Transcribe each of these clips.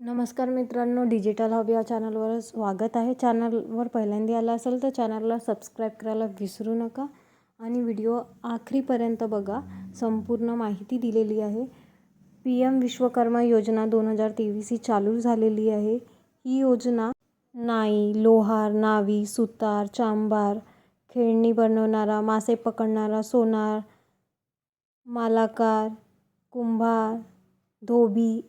नमस्कार मित्रांनो digital hub या चॅनलवर स्वागत आहे. चॅनलवर पहिल्यांदा आला असेल तर चॅनलला सबस्क्राईब करायला विसरू नका आणि व्हिडिओ आखरीपर्यंत बघा. संपूर्ण माहिती दिलेली आहे. पी एम विश्वकर्मा योजना दोन हजार तेवीस ही चालू झालेली आहे. ही योजना नाई लोहार नावी सुतार चांभार खेळणी बनवणारा मासे पकडणारा सोनार मालाकार कुंभार धोबी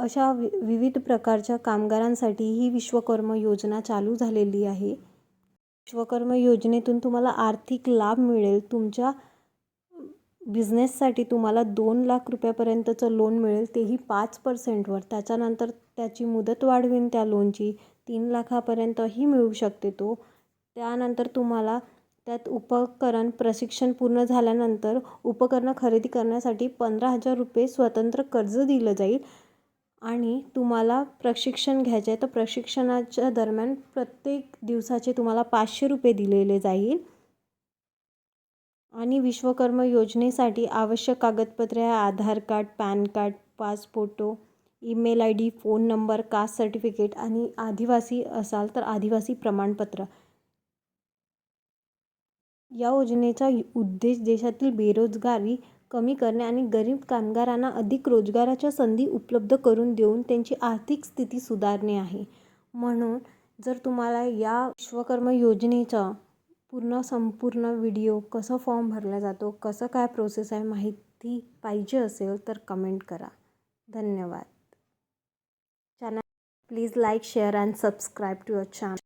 अशा वि विविध प्रकारच्या कामगारांसाठी ही विश्वकर्म योजना चालू झालेली आहे. विश्वकर्म योजनेतून तुम्हाला आर्थिक लाभ मिळेल. तुमच्या बिझनेससाठी तुम्हाला दोन लाख रुपयापर्यंतचं लोन मिळेल. तेही पाच पर्सेंटवर. त्याच्यानंतर त्याची मुदत वाढवीन त्या लोनची. तीन लाखापर्यंतही मिळू शकते तो. त्यानंतर तुम्हाला त्यात उपकरण प्रशिक्षण पूर्ण झाल्यानंतर उपकरणं खरेदी करण्यासाठी पंधरा हजार रुपये स्वतंत्र कर्ज दिलं जाईल. आणि तुम्हाला प्रशिक्षण घ्यायचे आहे तर प्रशिक्षणाच्या दरम्यान प्रत्येक दिवसाचे तुम्हाला पाचशे रुपये दिलेले जाईल. आणि विश्वकर्म योजनेसाठी आवश्यक कागदपत्रे आहे Aadhaar card PAN card pass photo email I D phone number caste certificate आणि आदिवासी असाल तर आदिवासी प्रमाणपत्र. या योजनेचा उद्देश देशातील बेरोजगारी कमी करणे आणि गरीब कामगारांना अधिक रोजगाराच्या संधी उपलब्ध करून देऊन त्यांची आर्थिक स्थिती सुधारणे आहे. म्हणून जर तुम्हाला या विश्वकर्म योजनेचा पूर्ण संपूर्ण व्हिडिओ कसं फॉर्म भरला जातो कसं काय प्रोसेस आहे माहिती पाहिजे असेल तर कमेंट करा. धन्यवाद. Channel please like share and subscribe to your channel.